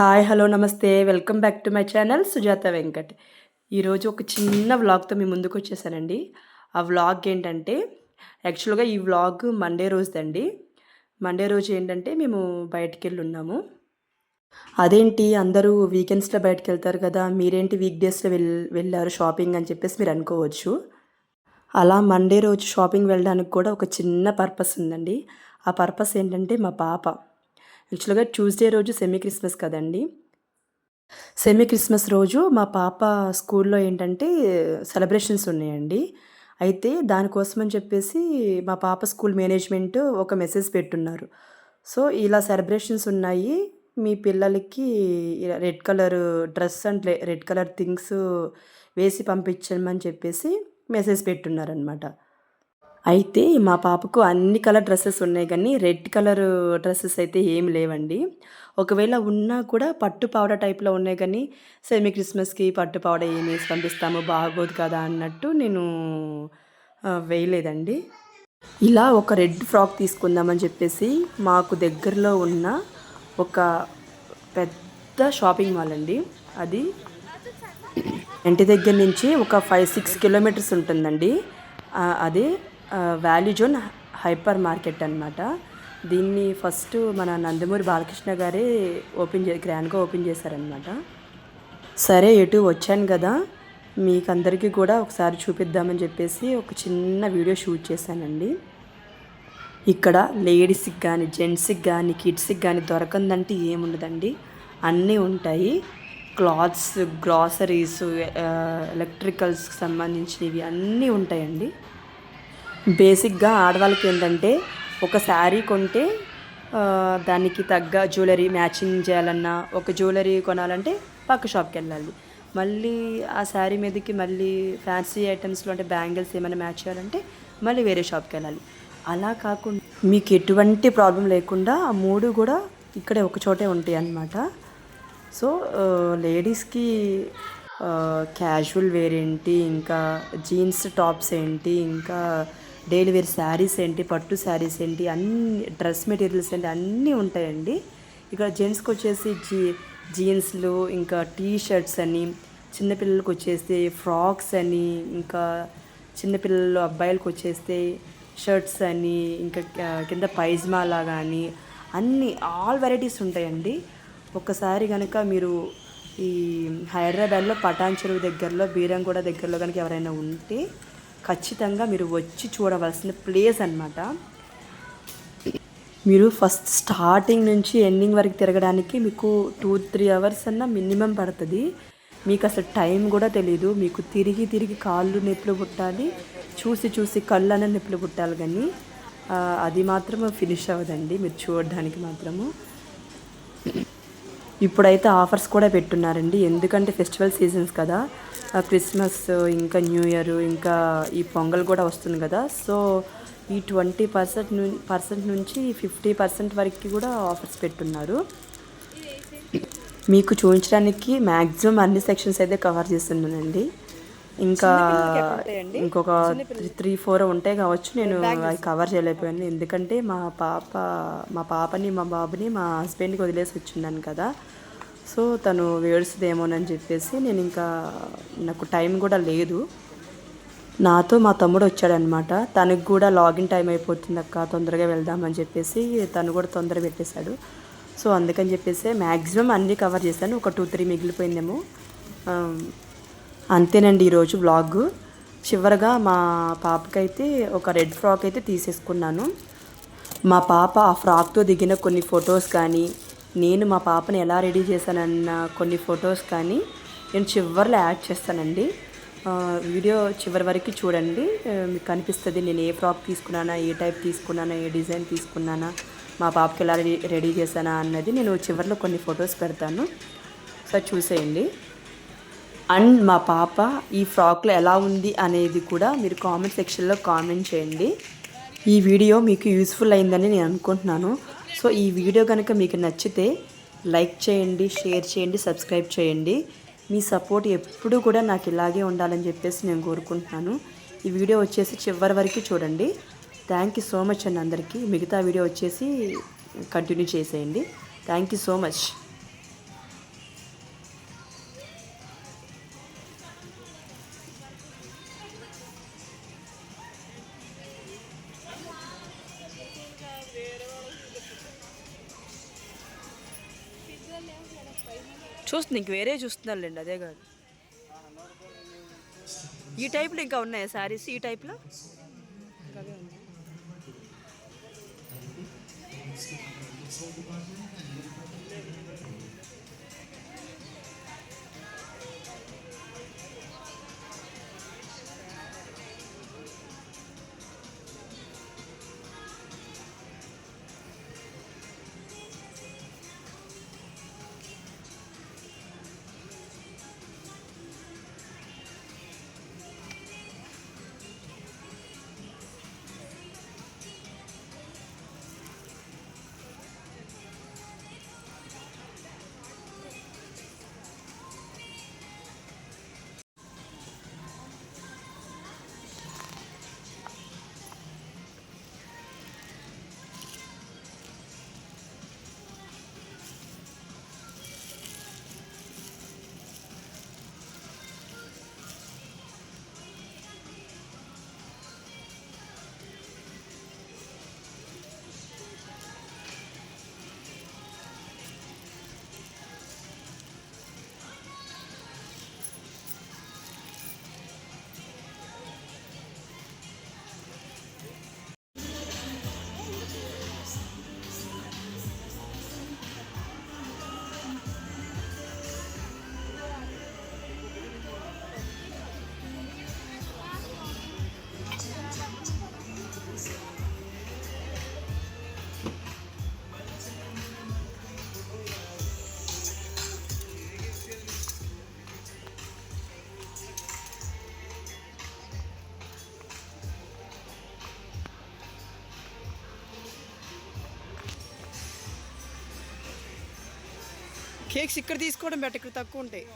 Hi hello నమస్తే. Welcome back to my channel Sujatha Venkat. ఈరోజు ఒక చిన్న వ్లాగ్తో మీ ముందుకు వచ్చేసానండి. ఆ వ్లాగ్ ఏంటంటే యాక్చువల్గా ఈ వ్లాగ్ మండే రోజుదండి. మండే రోజు ఏంటంటే మేము బయటికి వెళ్ళి ఉన్నాము అదేంటి అందరూ వీకెండ్స్లో బయటకు వెళ్తారు కదా మీరేంటి వీక్ డేస్లో వెల్ వెళ్ళారు షాపింగ్ అని చెప్పేసి మీరు అనుకోవచ్చు. అలా మండే రోజు షాపింగ్ వెళ్ళడానికి కూడా ఒక చిన్న పర్పస్ ఉందండి. ఆ పర్పస్ ఏంటంటే మా పాప. యాక్చువల్గా ట్యూస్డే రోజు సెమీ క్రిస్మస్ కదండి. సెమీ క్రిస్మస్ రోజు మా పాప స్కూల్లో ఏంటంటే సెలబ్రేషన్స్ ఉన్నాయండి. అయితే దానికోసం అని చెప్పేసి మా పాప స్కూల్ మేనేజ్మెంట్ ఒక మెసేజ్ పెట్టున్నారు. సో ఇలా సెలబ్రేషన్స్ ఉన్నాయి. మీ పిల్లలకి red colour dress and red colour things వేసి పంపించమని చెప్పేసి మెసేజ్ పెట్టున్నారనమాట అయితే మా పాపకు అన్ని కలర్ డ్రెస్సెస్ ఉన్నాయి కానీ రెడ్ కలర్ డ్రెస్సెస్ అయితే ఏం లేవండి. ఒకవేళ ఉన్నా కూడా పట్టు పావడ టైప్లో ఉన్నాయి కానీ సెమీ క్రిస్మస్కి పట్టు పావడ ఏం వేసి పంపిస్తాము బాగోదు కదా అన్నట్టు నేను వేయలేదండి. ఇలా ఒక రెడ్ ఫ్రాక్ తీసుకుందామని చెప్పేసి మాకు దగ్గరలో ఉన్న ఒక పెద్ద షాపింగ్ మాల్ అండి అది. ఇంటి దగ్గర నుంచి ఒక ఫైవ్ సిక్స్ కిలోమీటర్స్ ఉంటుందండి. అది అదే వాల్యూ జోన్ హైపర్ మార్కెట్ అనమాట దీన్ని ఫస్ట్ మన నందమూరి బాలకృష్ణ గారే ఓపెన్ చే గ్రాండ్గా ఓపెన్ చేశారనమాట సరే ఎటు వచ్చాను కదా మీకు అందరికీ కూడా ఒకసారి చూపిద్దామని చెప్పేసి ఒక చిన్న వీడియో షూట్ చేశానండి. ఇక్కడ లేడీస్కి కానీ జెంట్స్కి కానీ కిడ్స్కి కానీ దొరకందంటే ఏముండదండి. అన్నీ ఉంటాయి. క్లాత్స్ గ్రాసరీస్ ఎలక్ట్రికల్స్కి సంబంధించినవి అన్నీ ఉంటాయండి. బేసిక్గా ఆడవాళ్ళకి ఏంటంటే ఒక శారీ కొంటే దానికి తగ్గ జ్యువెలరీ మ్యాచింగ్ చేయాలన్నా ఒక జ్యువెలరీ కొనాలంటే పక్క షాప్కి వెళ్ళాలి మళ్ళీ ఆ శారీ మీదకి మళ్ళీ ఫ్యాన్సీ ఐటమ్స్లో అంటే బ్యాంగిల్స్ ఏమైనా మ్యాచ్ చేయాలంటే మళ్ళీ వేరే షాప్కి వెళ్ళాలి అలా కాకుండా మీకు ఎటువంటి ప్రాబ్లం లేకుండా ఆ మూడు కూడా ఇక్కడే ఒక చోటే ఉంటాయి అన్నమాట సో లేడీస్కి క్యాజువల్ వేర్ ఏంటి ఇంకా జీన్స్ టాప్స్ ఏంటి ఇంకా డైలీ వేర్ శారీస్ ఏంటి పట్టు శారీస్ ఏంటి అన్ని డ్రెస్ మెటీరియల్స్ ఏంటి అన్నీ ఉంటాయండి. ఇక్కడ జెంట్స్కి వచ్చేసి జీ జీన్స్లు ఇంకా టీ షర్ట్స్ అని చిన్నపిల్లలకు వచ్చేసి ఫ్రాక్స్ అని ఇంకా చిన్నపిల్లలు అబ్బాయిలకు వచ్చేస్తే షర్ట్స్ అని ఇంకా కింద పైజ్మాలా కానీ అన్ని ఆల్ వెరైటీస్ ఉంటాయండి. ఒక్కసారి కనుక మీరు ఈ హైదరాబాద్లో పటాన్ చెరువు దగ్గరలో బీరంగూడ దగ్గరలో కనుక ఎవరైనా ఉంటే ఖచ్చితంగా మీరు వచ్చి చూడవలసిన ప్లేస్ అన్నమాట. మీరు ఫస్ట్ స్టార్టింగ్ నుంచి ఎండింగ్ వరకు తిరగడానికి మీకు టూ త్రీ అవర్స్ అన్న మినిమం పడుతుంది. మీకు అసలు టైం కూడా తెలియదు మీకు తిరిగి తిరిగి కాళ్ళు నొప్పులు పుట్టాలి. చూసి చూసి కళ్ళు అన్న నొప్పులు పుట్టాలి కానీ అది మాత్రం ఫినిష్ అవ్వదండి. మీరు చూడడానికి మాత్రము. ఇప్పుడైతే ఆఫర్స్ కూడా పెట్టున్నారండి. ఎందుకంటే ఫెస్టివల్ సీజన్స్ కదా. క్రిస్మస్ ఇంకా న్యూ ఇయర్ ఇంకా ఈ పొంగల్ కూడా వస్తుంది కదా. సో ఈ ట్వంటీ పర్సెంట్ను పర్సెంట్ నుంచి ఫిఫ్టీ పర్సెంట్ వరకు కూడా ఆఫర్స్ పెట్టున్నారు. మీకు చూపించడానికి మ్యాక్సిమం అన్ని సెక్షన్స్ అయితే కవర్ చేస్తున్నానండి. ఇంకా ఇంకొక త్రీ ఫోర్ ఉంటాయి కావచ్చు. నేను అవి కవర్ చేయలేకపోయాను. ఎందుకంటే మా పాప మా పాపని మా బాబుని మా హస్బెండ్కి వదిలేసి వచ్చిన్నాను కదా. సో తను వేడుస్తుందేమోనని చెప్పేసి నేను ఇంకా నాకు టైం కూడా లేదు. నాతో మా తమ్ముడు వచ్చాడనమాట. తనకు కూడా లాగిన్ టైం అయిపోతుంది అక్క తొందరగా వెళ్దామని చెప్పేసి తను కూడా తొందర పెట్టేశాడు. సో అందుకని చెప్పేసి మ్యాక్సిమం అన్నీ కవర్ చేశాను. ఒక టూ త్రీ మిగిలిపోయిందేమో. అంతేనండి ఈరోజు వ్లాగ్ చివరగా మా పాపకైతే ఒక రెడ్ ఫ్రాక్ అయితే తీసేసుకున్నాను. మా పాప ఆ ఫ్రాక్తో దిగిన కొన్ని ఫొటోస్ కానీ నేను మా పాపని ఎలా రెడీ చేశానన్న కొన్ని ఫొటోస్ కానీ నేను చివరిలో యాడ్ చేస్తానండి. వీడియో చివరి వరకు చూడండి. మీకు కనిపిస్తుంది నేను ఏ ఫ్రాక్ తీసుకున్నానా ఏ టైప్ తీసుకున్నానా ఏ డిజైన్ తీసుకున్నానా మా పాపకి ఎలా రెడీ రెడీ చేశానా అన్నది నేను చివరిలో కొన్ని ఫొటోస్ పెడతాను. సార్ చూసేయండి. అండ్ మా పాప ఈ ఫ్రాక్లో ఎలా ఉంది అనేది కూడా మీరు కామెంట్ సెక్షన్లో కామెంట్ చేయండి. ఈ వీడియో మీకు యూస్ఫుల్ అయిందని నేను అనుకుంటున్నాను. సో ఈ వీడియో కనుక మీకు నచ్చితే లైక్ చేయండి షేర్ చేయండి సబ్స్క్రైబ్ చేయండి. మీ సపోర్ట్ ఎప్పుడూ కూడా నాకు ఇలాగే ఉండాలని చెప్పేసి నేను కోరుకుంటున్నాను. ఈ వీడియో వచ్చేసి చివరి వరకు చూడండి. థ్యాంక్ యూ సో మచ్ అండి అందరికీ. మిగతా వీడియో వచ్చేసి కంటిన్యూ చేసేయండి. థ్యాంక్ యూ సో మచ్ చూస్తుంది ఇంక వేరే చూస్తున్నారులేండి అదే కాదు. ఈ టైప్లో ఇంకా ఉన్నాయా శారీస్? ఈ టైప్లో? కేక్స్ ఇక్కడ తీసుకోవడం బెటర్ ఇక్కడ తక్కువ ఉంటాయి.